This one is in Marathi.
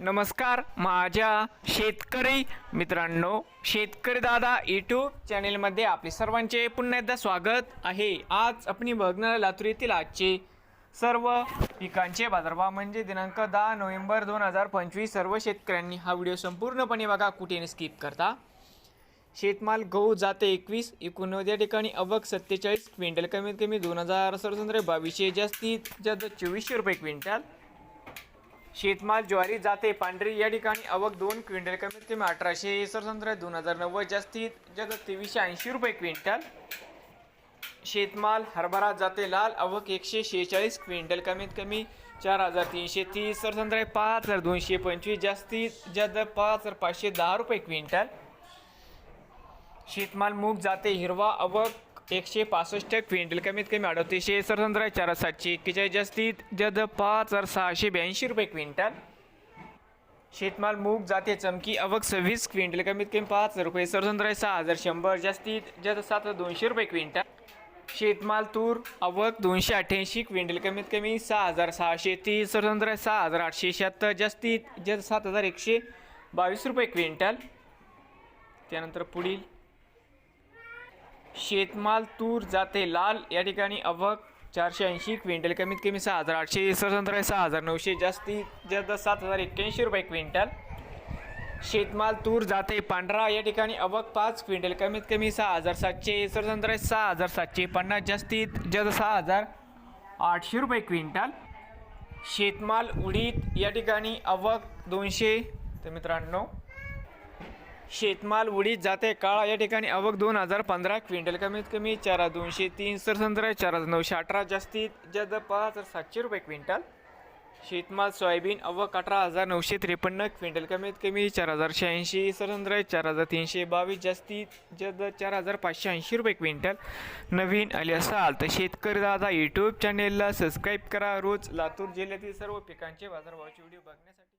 नमस्कार माझ्या शेतकरी मित्रांनो शेतकरी दादा यूट्यूब चॅनेलमध्ये आपले सर्वांचे पुन्हा एकदा स्वागत आहे. आज आपण बघणार लातूर येथील आजचे सर्व पिकांचे बाजारभाव. म्हणजे दिनांक दहा नोव्हेंबर दोन हजार पंचवीस सर्व शेतकऱ्यांनी हा व्हिडिओ संपूर्णपणे बघा कुठे स्किप करता. शेतमाल गहू जाते एकवीस एकोणनव्वद या ठिकाणी अवक सत्तेचाळीस क्विंटल कमीत कमी दोन हजार सरसंद्रे बावीसशे जास्तीत जास्त चोवीसशे रुपये क्विंटल. शेतमाल ज्वारी जाते पांढरी या ठिकाणी अवक दोन क्विंटल कमीत कमी अठराशे सरसंद्रे दोन हजार नव्वद जास्तीत जगत तेवीसशे ऐंशी रुपये क्विंटल. शेतमाल हरभरा जाते लाल अवक एकशे शेहेचाळीस क्विंटल कमीत कमी चार हजार तीनशे तीस सरसंत्रा पाच हजार दोनशे पंचवीस जास्तीत जास्त पाच हजार पाचशे दहा रुपये क्विंटल. शेतमाल मूग जाते हिरवा अवक एकशे पासष्ट क्विंटल कमीत कमी अडतीसशे सरसंद्रा चार सातशे एक्केचाळीस जास्तीत जद पाच हजार सहाशे ब्याऐंशी रुपये क्विंटल. शेतमाल मूग जाते चमकी अवक सव्वीस क्विंटल कमीत कमी पाच हजार रुपये सरसंद्रा सहा हजार शंभर जास्तीत जास्त सात हजार दोनशे रुपये क्विंटल. शेतमाल तूर अवक दोनशे अठ्ठ्याऐंशी क्विंटल कमीत कमी सहा हजार सहाशे तीस सरसंद्रा सहा हजार आठशे शहात्तर जास्तीत जास्त सात हजार एकशे बावीस रुपये क्विंटल. त्यानंतर पुढील. शेतमाल तूर जाते लाल या ठिकाणी अवक चारशे ऐंशी क्विंटल कमीत कमी सहा हजार आठशे सरसंत्र सहा हजार नऊशे जास्तीत जास्त सात हजार एक्क्याऐंशी रुपये क्विंटल. शेतमाल तूर जाते पांढरा या ठिकाणी अवक पाच क्विंटल कमीत कमी सहा हजार सातशे सरसंत्र सहा हजार सातशे पन्नास जास्तीत जास्त सहा हजार आठशे रुपये क्विंटल. शेतमाल उडीद या ठिकाणी अवक दोनशे तर मित्रांनो शेतमाल उडीत जाते. काळा या ठिकाणी अवक दोन हजार पंधरा क्विंटल कमीत कमी चार हजार दोनशे तीन सर संत्रा चार हजार नऊशे अठरा जास्तीत जास्त पाच हजार सातशे रुपये क्विंटल. शेतमाल सोयाबीन अवक अठरा हजार नऊशे त्रेपन्न क्विंटल कमीत कमी चार हजार शहाऐंशी सरसंद्रा चार हजार तीनशे बावीस जास्तीत जास्त चार हजार पाचशे ऐंशी रुपये क्विंटल. नवीन आले असाल तर शेतकरी दादा यूट्यूब चॅनेलला सबस्क्राईब करा. रोज लातूर जिल्ह्यातील सर्व पिकांचे बाजारभावाचे व्हिडिओ बघण्यासाठी